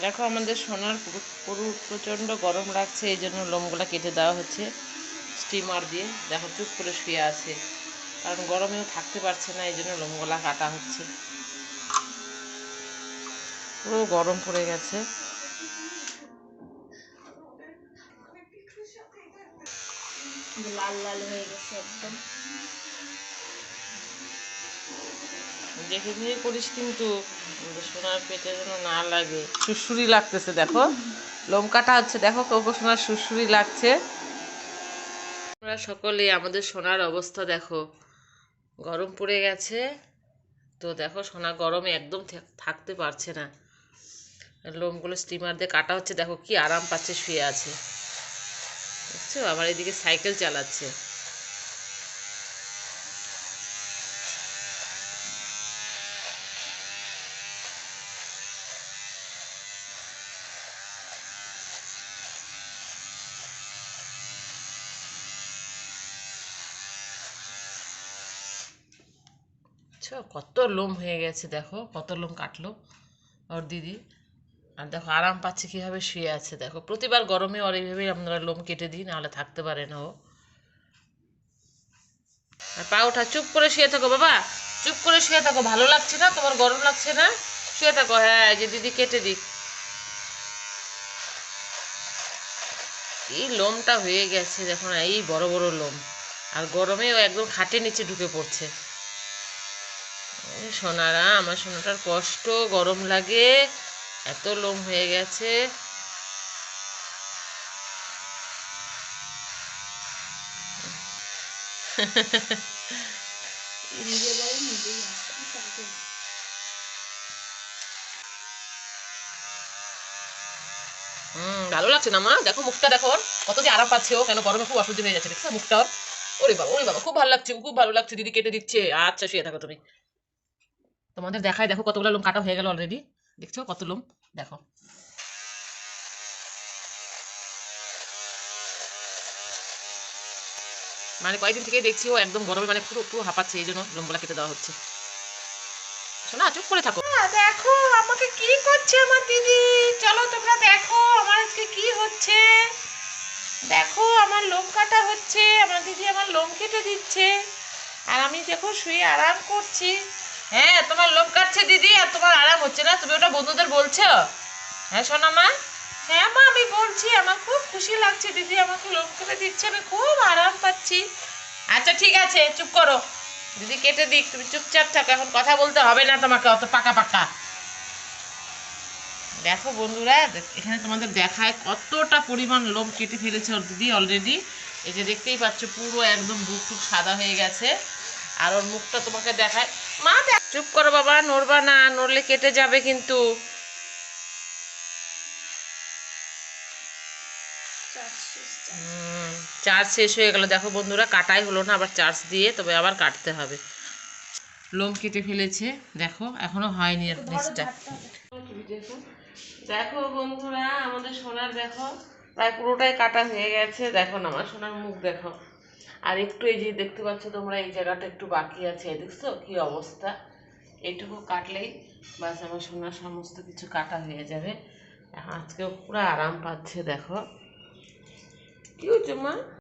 দেখো আমাদের সোনার পুরো- পুরো প্রচণ্ড গরম লাগছে, এই জন্য লোমগুলো কেটে দেওয়া হচ্ছে স্টিমার দিয়ে। দেখো চুপ করে শুয়ে আছে, কারণ গরমেও থাকতে পারছে না, এই জন্য লোমগুলা কাটা হচ্ছে। পুরো গরম পড়ে গেছে। লাল লাল হয়ে গেছে একদম। দেখে নিয়ে করিস কিন্তু সোনার পেটে যেন না লাগে। সুরসুরি লাগতেছে, দেখো। লোম কাটা হচ্ছে, দেখো কোকো সোনার সুরসুরি লাগছে। আমরা সকলে আমাদের সোনার অবস্থা দেখো। গরম পড়ে গেছে। তো দেখো, সোনা গরমে একদম থাকতে পারছে না। লোমগুলো স্টিমার দিয়ে কাটা হচ্ছে, দেখো কি আরাম পাচ্ছে শুয়ে আছে। দেখছ? আবার এদিকে সাইকেল চালাচ্ছে। আচ্ছা কত লোম হয়ে গেছে, দেখো। কত লোম কাটলো ওর দিদি। আর দেখো, আরাম পাচ্ছে কীভাবে শুয়ে আছে, দেখো। প্রতিবার গরমে ওর এইভাবেই আপনারা লোম কেটে দিই, নাহলে থাকতে পারে না ও। আর পা ওঠা, চুপ করে শুয়ে থাকো বাবা। চুপ করে শুয়ে থাকো, ভালো লাগছে না? তোমার গরম লাগছে না? শুয়ে থাকো হ্যাঁ যে দিদি কেটে দিক। এই লোমটা হয়ে গেছে, দেখো না, এই বড় বড় লোম। আর গরমে ও একদম খাটের নিচে ঢুকে পড়ছে। সোনারা, আমার সোনাটার কষ্ট, গরম লাগে, এত লোম হয়ে গেছে। ভালো লাগছে না মা? দেখো মুখটা, দেখো। কত যে আরাম পাচ্ছে ও, কেন গরমে খুব অসহ্য হয়ে যাচ্ছে। দেখছ মুখটা ওর? ওরে বাবা ওরে বাবা, খুব ভালো লাগছে, খুব ভালো লাগছে, দিদি কেটে দিচ্ছে। আচ্ছা শুয়ে থাকো তুমি। তোমাদের দেখায় দেখো কতগুলো লোম কাটা হয়ে গেল অলরেডি দেখছ কত লোম? দেখো। মানে কয়েকদিন থেকে দেখছি ও একদম গরমে মানে পুরো পুরো হাঁপাচ্ছে, এই জন্য লোমগুলা কেটে দেওয়া হচ্ছে। শোনা, চুপ করে থাকো। দেখো, আমাকে কি করছে আমার দিদি? চলো তোমরা দেখো আমার আজকে কি হচ্ছে। দেখো, আমার লোম কাটা হচ্ছে, আমার দিদি আমার লোম কেটে দিচ্ছে। আর আমি দেখো শুয়ে আরাম করছি। হ্যাঁ তোমার লোম কাটছে দিদি আর তোমার আরাম হচ্ছে না। তুমি ওটা বন্ধুদের বলছো? হ্যাঁ সোনা মা? হ্যাঁ মা আমি বলছি আমার খুব খুশি লাগছে দিদি আমাকে লোম কেটে দিচ্ছে আমি খুব আরাম পাচ্ছি। আচ্ছা ঠিক আছে চুপ করো। দিদি কেটে দিক তুমি চুপচাপ থাকো এখন কথা বলতে হবে না তোমাকে অত পাকা পাকা। দেখো বন্ধুরা এখানে তোমাদের দেখায় কতটা পরিমাণ লোম কেটে ফেলেছে ওর দিদি অলরেডি এই যে দেখতেই পাচ্ছ পুরো একদম বুক টুক সাদা হয়ে গেছে। আর ওর মুখটা তোমাকে দেখায় মা দেখ চুপ করো বাবা, নড়বা না, নড়লে কেটে যাবে কিন্তু। চার্জ শেষ হয়ে গেল। দেখো বন্ধুরা, কাটাই হলো না, আবার চার্জ দিয়ে, তবে আবার কাটতে হবে। লোম কেটে ফেলেছে, দেখো, এখনও হয়নি দেখো বন্ধুরা, আমাদের সোনার দেখো, প্রায় পুরোটাই কাটা হয়ে গেছে। দেখো না, আমার সোনার মুখ দেখো। আর একটু এই যে দেখতে পাচ্ছ তোমরা, এই জায়গাটা একটু বাকি আছে, দেখছ কি অবস্থা? এইটুকু কাটলেই বাস আমার সোনার সমস্ত কিছু কাটা হয়ে যাবে। আজকে পুরো আরাম পাচ্ছে, দেখো। কি হচ্ছে মা।